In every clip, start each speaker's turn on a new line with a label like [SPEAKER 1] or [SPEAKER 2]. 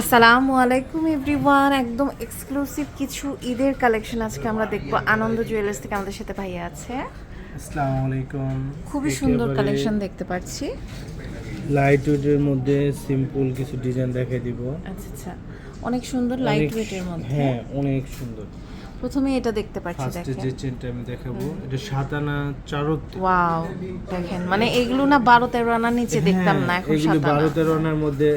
[SPEAKER 1] আসসালামু আলাইকুম এভরিওয়ান একদম এক্সক্লুসিভ কিছু ঈদের কালেকশন আজকে আমরা দেখব। আনন্দ জুয়েলার্স থেকে আমাদের সাথে ভাইয়া আছে।
[SPEAKER 2] আসসালামু আলাইকুম।
[SPEAKER 1] খুবই সুন্দর কালেকশন দেখতে পাচ্ছি।
[SPEAKER 2] লাইট ওয়েটের মধ্যে সিম্পল কিছু ডিজাইন দেখাই দিব।
[SPEAKER 1] আচ্ছা আচ্ছা। অনেক সুন্দর লাইট ওয়েটের মধ্যে।
[SPEAKER 2] হ্যাঁ অনেক সুন্দর।
[SPEAKER 1] প্রথমে এটা দেখতে পাচ্ছি
[SPEAKER 2] ফার্স্টে
[SPEAKER 1] দেখেন।
[SPEAKER 2] যে চেনটা আমি দেখাবো এটা সাত আনা চারত
[SPEAKER 1] ওয়াও দেখেন। মানে এগুলো না বারো তেরো আনার নিচে দেখতাম না এখন
[SPEAKER 2] হ্যাঁ,
[SPEAKER 1] সাত আনা।
[SPEAKER 2] বারো তেরো আনার মধ্যে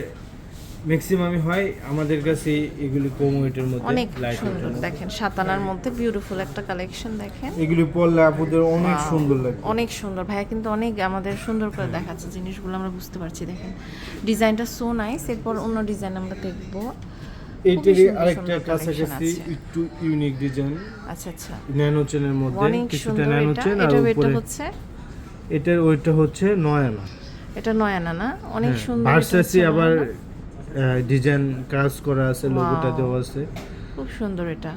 [SPEAKER 2] ম্যাক্সিমামই হয় আমাদের কাছে এগুলি কম ওয়েটের মধ্যে
[SPEAKER 1] অনেক সুন্দর দেখেন সাত আনার মধ্যে বিউটিফুল একটা কালেকশন দেখেন।
[SPEAKER 2] এগুলি পরলে আপুদের অনেক সুন্দর লাগে
[SPEAKER 1] অনেক সুন্দর। ভাইয়া কিন্তু অনেক আমাদের সুন্দর করে দেখাচ্ছে জিনিসগুলো আমরা বুঝতে পারছি দেখেন। ডিজাইনটা সো নাইস এরপর অন্য ডিজাইন আমরা দেখব।
[SPEAKER 2] এইটারই
[SPEAKER 1] সুন্দর
[SPEAKER 2] আরেকটা
[SPEAKER 1] সুন্দর
[SPEAKER 2] কাছাকাছি একটু ইউনিক ডিজাইন
[SPEAKER 1] আচ্ছা আচ্ছা।
[SPEAKER 2] ন্যানো চেনের মধ্যে
[SPEAKER 1] অনেক
[SPEAKER 2] কিছুটা
[SPEAKER 1] সুন্দর
[SPEAKER 2] ন্যানো চেন আর উপরে
[SPEAKER 1] হচ্ছে?
[SPEAKER 2] এটার ওইটা হচ্ছে নয় আনা
[SPEAKER 1] এটা নয় আনা না? অনেক সুন্দর এটা
[SPEAKER 2] ভার্সাসি হ্যাঁ, আবার। ডিজাইন কাজ করা আছে লোগোটা দেওয়া আছে।
[SPEAKER 1] খুব সুন্দর এটা।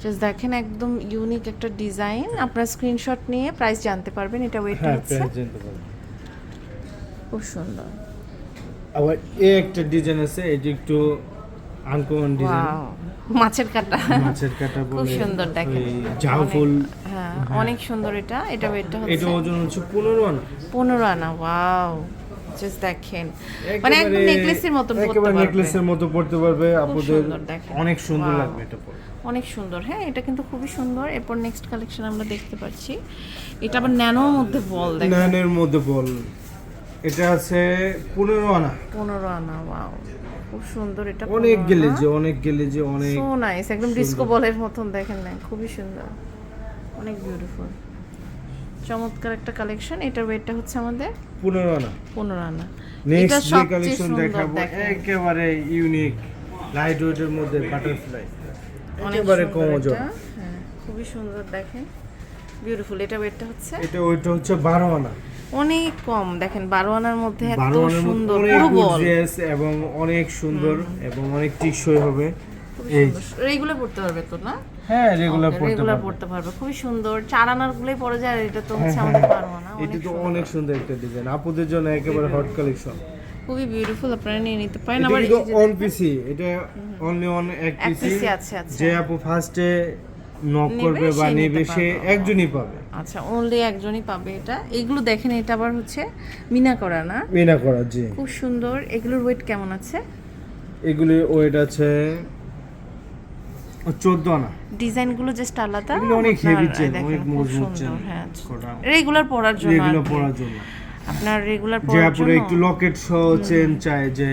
[SPEAKER 1] জাস্ট দেখেন একদম ইউনিক একটা ডিজাইন আপনার স্ক্রিনশট নিয়ে প্রাইস জানতে পারবেন এটা ওয়েট
[SPEAKER 2] হ্যাঁ
[SPEAKER 1] হচ্ছে। খুব সুন্দর।
[SPEAKER 2] আবার এই একটা ডিজাইন আছে এটি একটু আনকমন ডিজাইন
[SPEAKER 1] মাছের কাটা।
[SPEAKER 2] মাছের কাটা
[SPEAKER 1] খুব সুন্দর দেখেন।
[SPEAKER 2] ওই ফুল।
[SPEAKER 1] হ্যাঁ অনেক সুন্দর এটা। এটা ওয়েটটা
[SPEAKER 2] এটা ওজন হচ্ছে পনেরো আনা।
[SPEAKER 1] পনেরো আনা ওয়াও জাস্ট দেখেন। মানে একদম নেকলেসের মতো
[SPEAKER 2] একেবারে
[SPEAKER 1] পারবে।
[SPEAKER 2] নেকলেসের মতো পড়তে পারবে। আপুদের অনেক সুন্দর লাগবে এটা পরে
[SPEAKER 1] অনেক সুন্দর। হ্যাঁ এটা কিন্তু খুবই সুন্দর। এরপর নেক্সট কালেকশন আমরা দেখতে পাচ্ছি। এটা আবার ন্যানোর মধ্যে বল দেখেন।
[SPEAKER 2] নানের মধ্যে বল। এটা আছে পনেরো আনা।
[SPEAKER 1] পনেরো আনা ওয়াও খুব সুন্দর এটা
[SPEAKER 2] অনেক গেলে যে অনেক গেলে যে অনেক
[SPEAKER 1] সো নাইস একদম ডিস্কো বলের মতন দেখেন না খুবই সুন্দর। অনেক বিউটিফুল চমৎকার একটা কালেকশন এটার ওয়েটটা হচ্ছে আমাদের
[SPEAKER 2] পনেরো আনা।
[SPEAKER 1] পনেরো আনা। এটা
[SPEAKER 2] নেক্সট যে
[SPEAKER 1] সবচেয়ে
[SPEAKER 2] কালেকশন
[SPEAKER 1] সুন্দর
[SPEAKER 2] দেখাবো একেবারে ইউনিক লাইট ওয়েটের মধ্যে বাটারফ্লাই একেবারে কম ওজন
[SPEAKER 1] হ্যাঁ খুবই সুন্দর দেখেন। বিউটিফুল এটা ওয়েটটা হচ্ছে?
[SPEAKER 2] এটা ওইটা হচ্ছে বারো আনা।
[SPEAKER 1] অনেক কম দেখেন বারো আনার মধ্যে এত সুন্দর পুরো বল।
[SPEAKER 2] এবং অনেক সুন্দর এবং অনেক টিকসই হবে। এই
[SPEAKER 1] রেগুলার পড়তে পারবে তো না?
[SPEAKER 2] হ্যাঁ রেগুলার পড়তে
[SPEAKER 1] রেগুলার পড়তে পারবে। খুবই সুন্দর। চার আনার গুলোই পড়ে যায় এটা তো হচ্ছে
[SPEAKER 2] হ্যাঁ,
[SPEAKER 1] আমাদের বারো আনা
[SPEAKER 2] এটা তো অনেক সুন্দর একটা ডিজাইন আপুদের জন্য একেবারে হট কালেকশন
[SPEAKER 1] খুবই বিউটিফুল আপনারা নিয়ে নিতে পারেন। আবার যে
[SPEAKER 2] অন পিসি এটা অনলি অন এক পিসি
[SPEAKER 1] আছে আচ্ছা।
[SPEAKER 2] যে আপু ফার্স্টে নক করবে বা নেবে সে একজনই পাবে।
[SPEAKER 1] আচ্ছা অনলি একজনই পাবে এটা। এগুলো দেখেন এটা আবার হচ্ছে মিনা করা না?
[SPEAKER 2] মিনা করা জি।
[SPEAKER 1] খুব সুন্দর। এগুলোর ওয়েট কেমন আছে?
[SPEAKER 2] এগুলি ওয়েট আছে চোদ্দ আনা।
[SPEAKER 1] ডিজাইনগুলো জাস্ট আলাদা।
[SPEAKER 2] অনেক chain,
[SPEAKER 1] দেখেন,
[SPEAKER 2] অনেক মজবুত
[SPEAKER 1] সুন্দর,
[SPEAKER 2] chain
[SPEAKER 1] হ্যাঁ। রেগুলার পরার জন্য
[SPEAKER 2] যেগুলো
[SPEAKER 1] আর
[SPEAKER 2] পরার জন্য।
[SPEAKER 1] আপনার রেগুলার পরার জন্য।
[SPEAKER 2] একটু লকেট সহ চেন চায় যে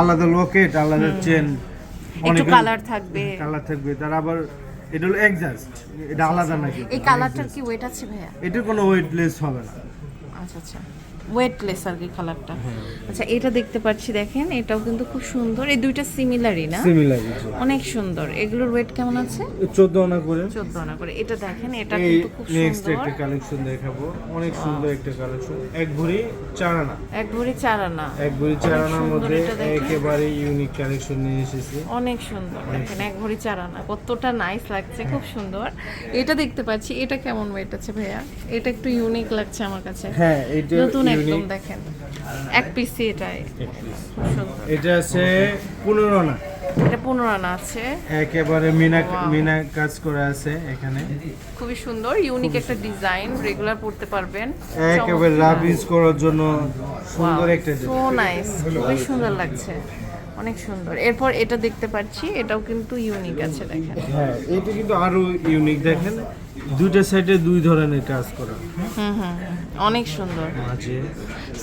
[SPEAKER 2] আলাদা লকেট আলাদা চেন
[SPEAKER 1] একটু কালার থাকবে।
[SPEAKER 2] কালার থাকবে। তার আবার এটা হলো এক্সাস্ট এটা আলাদা নাকি?
[SPEAKER 1] এই কালারটার কি ওয়েট আছে ভাইয়া?
[SPEAKER 2] এটার কোনো ওয়েটলেস হবে না।
[SPEAKER 1] আচ্ছা আচ্ছা। ওয়েটলেস আর কি কালারটা
[SPEAKER 2] হ্যাঁ।
[SPEAKER 1] আচ্ছা এটা দেখতে পাচ্ছি দেখেন এটাও কিন্তু খুব সুন্দর। এই দুইটা সিমিলারই না?
[SPEAKER 2] সিমিলার
[SPEAKER 1] অনেক সুন্দর। এগুলোর ওয়েট কেমন আছে?
[SPEAKER 2] চোদ্দ আনা করে।
[SPEAKER 1] চোদ্দ আনা করে। এটা দেখেন এটা কিন্তু খুব সুন্দর নেক্সট
[SPEAKER 2] একটা কালেকশন দেখাবো। অনেক সুন্দর একটা কালেকশন এক ভরি চার আনা
[SPEAKER 1] এক ভরি চার আনা
[SPEAKER 2] এক ভরি চার আনার মধ্যে
[SPEAKER 1] দেখেন।
[SPEAKER 2] একেবারে ইউনিক কালেকশন নিয়ে এসেছি।
[SPEAKER 1] অনেক সুন্দর। দেখেন এক ভরি চার আনা কতটা নাইস লাগছে খুব সুন্দর। এটা দেখতে পাচ্ছি এটা কেমন ওয়েট আছে ভাইয়া? এটা একটু ইউনিক লাগছে আমার কাছে।
[SPEAKER 2] হ্যাঁ এটা
[SPEAKER 1] নতুন একদম দেখেন এক পিসি এটাই।
[SPEAKER 2] এটা আছে পনেরো আনা।
[SPEAKER 1] এটা পনেরো আনা আছে।
[SPEAKER 2] একেবারে মিনা মিনা কাজ করে আছে এখানে।
[SPEAKER 1] খুবই সুন্দর ইউনিক একটা ডিজাইন রেগুলার পড়তে পারবেন।
[SPEAKER 2] একেবারে লাভ ইউজ করার জন্য সুন্দর একটা
[SPEAKER 1] সো নাইস খুবই সুন্দর লাগছে। অনেক সুন্দর। এরপর এটা দেখতে পাচ্ছি এটাও কিন্তু ইউনিক আছে দেখেন।
[SPEAKER 2] হ্যাঁ এটা কিন্তু আরও ইউনিক দেখেন। দুইটা সাইডে দুই ধরনের কাজ করা।
[SPEAKER 1] হুম হুম অনেক সুন্দর।
[SPEAKER 2] মাঝে।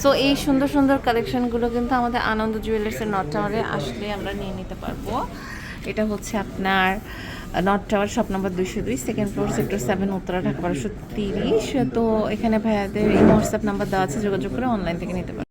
[SPEAKER 1] সো এই সুন্দর সুন্দর কালেকশনগুলো কিন্তু আমাদের আনন্দ জুয়েলার্সের নট টাওয়ারে আসলে আমরা নিয়ে নিতে পারব। এটা হচ্ছে আপনার নট টাওয়ার শপ নাম্বার দুইশো দুই second floor sector seven Uttara Dhaka বারোশো তিরিশ। তো এখানে ভাইয়াদের এই হোয়াটসঅ্যাপ নাম্বার দেওয়া আছে যোগাযোগ করে অনলাইন থেকে নিতে পারবেন।